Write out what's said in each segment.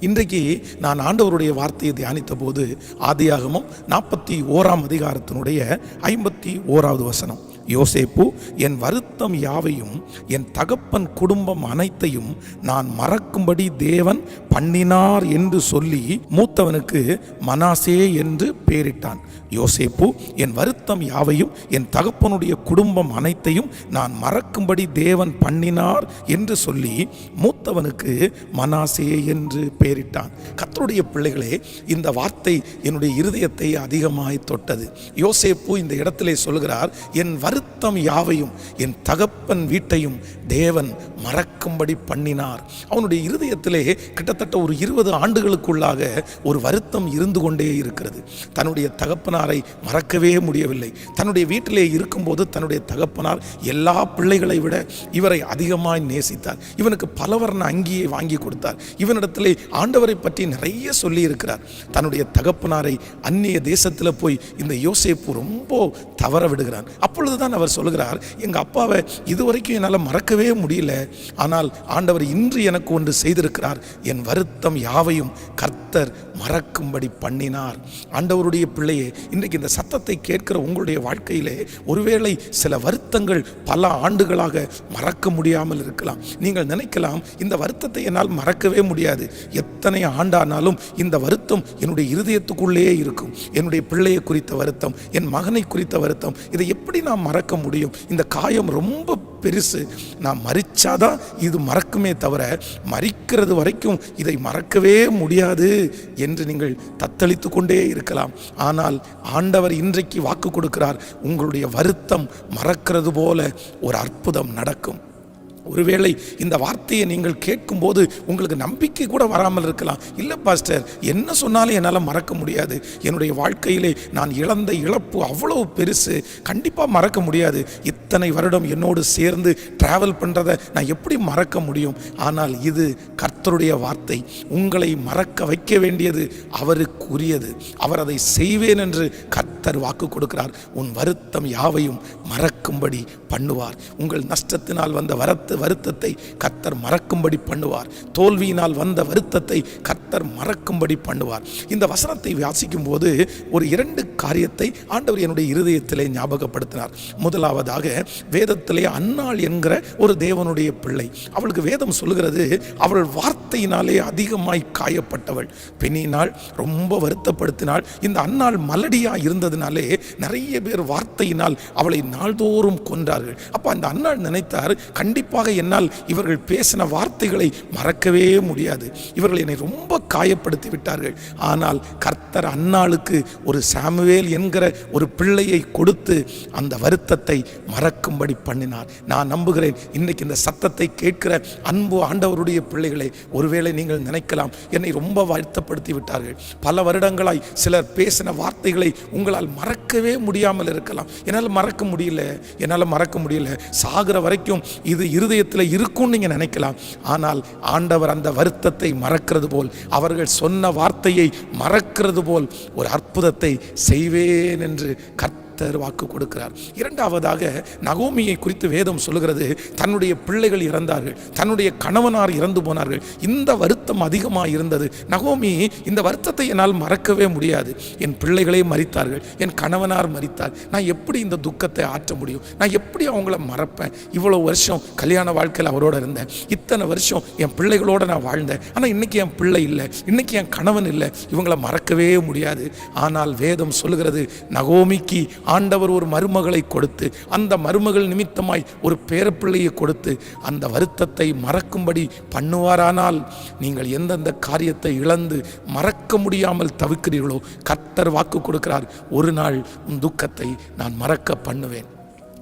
இன்றைக்கு நான் ஆண்டவருடைய வார்த்தையை தியானித்த போது ஆதியாகமும் நாற்பத்தி ஓராம் அதிகாரத்தினுடைய ஐம்பத்தி ஓராவது வசனம். யோசேப்பு என் வருத்தம் யாவையும் என் தகப்பன் குடும்பம் அனைத்தையும் நான் மறக்கும்படி தேவன் பண்ணினார் என்று சொல்லி மூத்தவனுக்கு மனாசே என்று பெயரிட்டான். யோசேப்பு என் வருத்தம் யாவையும் என் தகப்பனுடைய குடும்பம் அனைத்தையும் நான் மறக்கும்படி தேவன் பண்ணினார் என்று சொல்லி மூத்தவனுக்கு மனாசே என்று பெயரிட்டான். கத்தருடைய பிள்ளைகளே இந்த வார்த்தை என்னுடைய இருதயத்தை அதிகமாய் தொட்டது. யோசேப்பு இந்த இடத்திலே சொல்கிறார் என் வருத்தம் யாவையும் என் தகப்பன் வீட்டையும் தேவன் மறக்கும்படி பண்ணினார். அவனுடைய இருதயத்திலே கிட்டத்தட்ட ஒரு இருபது ஆண்டுகளுக்குள்ளாக ஒரு வருத்தம் இருந்து கொண்டே இருக்கிறது. தன்னுடைய தகப்பனாரை மறக்கவே முடியவில்லை. தன்னுடைய வீட்டிலே இருக்கும்போது தன்னுடைய தகப்பனார் எல்லா பிள்ளைகளை விட இவரை அதிகமாய் நேசித்தார். இவனுக்கு பலவர்ண அங்கியை வாங்கி கொடுத்தார். இவனிடத்திலே ஆண்டவரை பற்றி நிறைய சொல்லி இருக்கிறார் தன்னுடைய தகப்பனாரை அந்நிய தேசத்தில் போய் இந்த யோசிப்பு ரொம்ப தவற விடுகிறான். அப்பொழுதுதான் அவர் சொல்கிறார் எங்கள் அப்பாவை இதுவரைக்கும் என்னால் மறக்கவே முடியல. ஆனால் ஆண்டவர் இன்று எனக்கு ஒன்று செய்திருக்கிறார். என் வருத்தம் யாவையும் கர்த்தர் மறக்கும்படி பண்ணினார். ஆண்டவருடைய பிள்ளையே இன்றைக்கு இந்த சத்தத்தை கேட்கிற உங்களுடைய வாழ்க்கையிலே ஒருவேளை சில வருத்தங்கள் பல ஆண்டுகளாக மறக்க முடியாமல் இருக்கலாம். நீங்கள் நினைக்கலாம் இந்த வருத்தத்தை என்னால் மறக்கவே முடியாது. எத்தனை ஆண்டானாலும் இந்த வருத்தம் என்னுடைய இருதயத்துக்குள்ளேயே இருக்கும். என்னுடைய பிள்ளையை குறித்த வருத்தம் என் மகனை குறித்த வருத்தம் இதை எப்படி நான் மறக்க முடியும். இந்த காயம் ரொம்ப பெருசு. நான் மறிச்சாதான் இது மறக்குமே தவிர மறிக்கிறது வரைக்கும் இதை மறக்கவே முடியாது என்று நீங்கள் தத்தளித்து கொண்டே இருக்கலாம். ஆனால் ஆண்டவர் இன்றைக்கு வாக்கு கொடுக்கிறார். உங்களுடைய வருத்தம் மறக்கிறது போல ஒரு அற்புதம் நடக்கும். ஒருவேளை இந்த வார்த்தையை நீங்கள் கேட்கும்போது உங்களுக்கு நம்பிக்கை கூட வராமல் இருக்கலாம். இல்லை பாஸ்டர் என்ன சொன்னாலும் என்னால் மறக்க முடியாது. என்னுடைய வாழ்க்கையிலே நான் இழந்த இழப்பு அவ்வளோ பெருசு. கண்டிப்பாக மறக்க முடியாது. இத்தனை வருடம் என்னோடு சேர்ந்து ட்ராவல் பண்ணுறதை நான் எப்படி மறக்க முடியும்? ஆனால் இது கர்த்தருடைய வார்த்தை. உங்களை மறக்க வைக்க வேண்டியது அவருக்குரியது. அவர் அதை செய்வேன் என்று கர்த்தர் வாக்கு கொடுக்கிறார். உன் வருத்தம் யாவையும் மறக்கும்படி பண்ணுவார். உங்கள் நஷ்டத்தினால் வந்த வரத்து வருத்தத்தை கத்தர் மறக்கும்படி பண்ணுவார். தோல்வியினால் வந்த வருத்தத்தை கத்தர் மறக்கும்படி பண்ணுவார். இந்த வசனத்தை வாசிக்கும் போது ஒரு இரண்டு காரியத்தை ஆண்டவர் என்னுடைய இருதயத்திலே ஞாபகப்படுத்தினார். முதலாவதாக வேதத்திலே அன்னாள் என்கிற ஒரு தேவனுடைய பிள்ளை. அவளுக்கு வேதம் சொல்லுகிறது அவள் வார்த்தையினாலே அதிகமாய் காயப்பட்டவள். பெண்ணினால் ரொம்ப வருத்தப்படுத்தினாள் இந்த அன்னாள் மலடியா இருந்ததுனாலே நிறைய பேர் வார்த்தையினால் அவளை நாள்தோறும் கொன்றார்கள். அப்போ அந்த அன்னாள் நினைத்தார் கண்டிப்பாக என்னால் இவர்கள் பேசின வார்த்தைகளை மறக்கவே முடியாது? இவர்கள் என்னை ரொம்ப காயப்படுத்தி விட்டார்கள். ஆனால் கர்த்தர் அன்னாளுக்கு ஒரு சாமுவேல் என்கிற ஒரு பிள்ளையை கொடுத்து அந்த வருத்தத்தை மறக்கும்படி பண்ணினார். நான் நம்புகிறேன் இன்னைக்கு இந்த சத்தத்தை கேட்கிற அன்பு ஆண்டவருடைய பிள்ளைகளை ஒருவேளை நீங்கள் நினைக்கலாம் என்னை ரொம்ப வருத்தப்படுத்தி விட்டார்கள். பல வருடங்களாய் சிலர் பேசின வார்த்தைகளை உங்களால் மறக்கவே முடியாமல் இருக்கலாம். என்னால் மறக்க முடியல என்னால் மறக்க முடியல. சாகிற வரைக்கும் இது இருதயத்தில் இருக்கும்னு நீங்கள் நினைக்கலாம். ஆனால் ஆண்டவர் அந்த வருத்தத்தை மறக்கிறது போல் அவர்கள் சொன்ன வார்த்தையை மறக்கிறது போல் ஒரு அற்புதத்தை செய்வேன் என்று கர்த்த கர்த்தர் வாக்கு கொடுக்கிறார். இரண்டாவதாக நகோமியை குறித்து வேதம் சொல்லுகிறது தன்னுடைய பிள்ளைகள் இறந்தார்கள் தன்னுடைய கணவனார் இறந்து போனார்கள் இந்த வருத்தம் அதிகமாக இருந்தது. நகோமி இந்த வருத்தத்தை என்னால் மறக்கவே முடியாது. என் பிள்ளைகளே மறித்தார்கள் என் கணவனார் மறித்தார் நான் எப்படி இந்த துக்கத்தை ஆற்ற முடியும்? நான் எப்படி அவங்கள மறப்பேன்? இவ்வளோ வருஷம் கல்யாண வாழ்க்கையில் அவரோட இருந்தேன். இத்தனை வருஷம் என் பிள்ளைகளோட நான் வாழ்ந்தேன். ஆனால் இன்னைக்கு என் பிள்ளை இல்லை. இன்னைக்கு என் கணவன் இல்லை. இவங்களை மறக்கவே முடியாது. ஆனால் வேதம் சொல்லுகிறது நகோமிக்கு ஆண்டவர் ஒரு மருமகளை கொடுத்து அந்த மருமகள் நிமித்தமாய் ஒரு பேரப்பிள்ளையை கொடுத்து அந்த வருத்தத்தை மறக்கும்படி பண்ணுவாரானால் நீங்கள் எந்தெந்த காரியத்தை இழந்து மறக்க முடியாமல் தவிக்கிறீர்களோ கர்த்தர் வாக்கு கொடுக்கிறார் ஒரு நாள் உன் துக்கத்தை நான் மறக்க பண்ணுவேன்.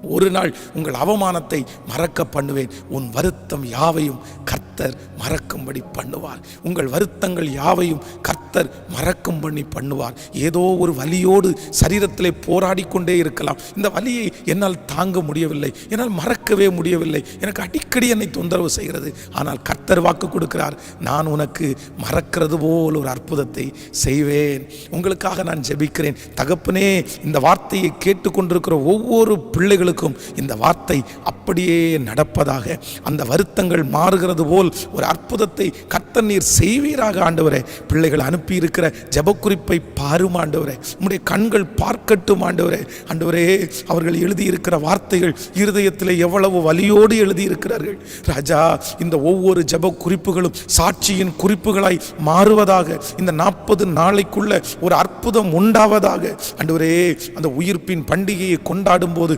ஒரு நாள் உங்கள் அவமானத்தை மறக்க பண்ணுவேன். உன் வருத்தம் யாவையும் கர்த்தர் மறக்கும்படி பண்ணுவார். உங்கள் வருத்தங்கள் யாவையும் கர்த்தர் மறக்கும் பண்ணி பண்ணுவார். ஏதோ ஒரு வலியோடு சரீரத்திலே போராடி கொண்டே இருக்கலாம். இந்த வலியை என்னால் தாங்க முடியவில்லை. என்னால் மறக்கவே முடியவில்லை. எனக்கு அடிக்கடி என்னை தொந்தரவு செய்கிறது. ஆனால் கர்த்தர் வாக்கு கொடுக்கிறார். நான் உனக்கு மறக்கிறது போல் ஒரு அற்புதத்தை செய்வேன். உங்களுக்காக நான் ஜெபிக்கிறேன். தகப்பனே இந்த வார்த்தையை கேட்டுக்கொண்டிருக்கிற ஒவ்வொரு பிள்ளைகளுக்கும் பிள்ளைகளுக்கும் இந்த வார்த்தை அப்படியே நடப்பதாக அந்த வருத்தங்கள் மாறுகிறது போல் ஒரு அற்புதத்தை கர்த்தர் நீர் செய்வீராக ஆண்டவரே. பிள்ளைகள் அனுப்பியிருக்கிற ஜபக்குறிப்பை பாரும் ஆண்டவரே. உம்முடைய கண்கள் பார்க்கட்டும் ஆண்டவரே. ஆண்டவரே அவர்கள் எழுதியிருக்கிற வார்த்தைகள் இருதயத்தில் எவ்வளவு வலியோடு எழுதியிருக்கிறார்கள். ராஜா இந்த ஒவ்வொரு ஜெப குறிப்புகளும் சாட்சியின் குறிப்புகளாய் மாறுவதாக இந்த நாற்பது நாளைக்குள்ள ஒரு அற்புதம் உண்டாவதாக. அன்றுவரே அந்த உயிர்ப்பின் பண்டிகையை கொண்டாடும் போது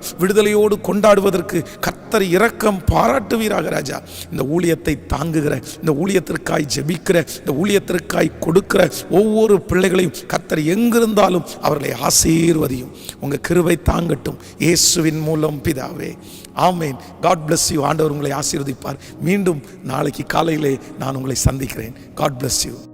விடுதலையோடு கொண்டாடுவதற்கு கத்தர் இரக்கம் பாராட்டுவீராக ராஜா. இந்த ஊழியத்தை தாங்குகிற இந்த ஊழியத்திற்காய் ஜெபிக்கிற இந்த ஊழியத்திற்காய் கொடுக்கிற ஒவ்வொரு பிள்ளைகளையும் கத்தர் எங்கிருந்தாலும் அவர்களை ஆசீர்வதியும். உங்கள் கிருவை தாங்கட்டும். இயேசுவின் மூலம் பிதாவே. ஆமேன். காட் பிளஸ் யூ ஆண்டவர் உங்களை ஆசீர்வதிப்பார். மீண்டும் நாளைக்கு காலையிலே நான் உங்களை சந்திக்கிறேன். God bless you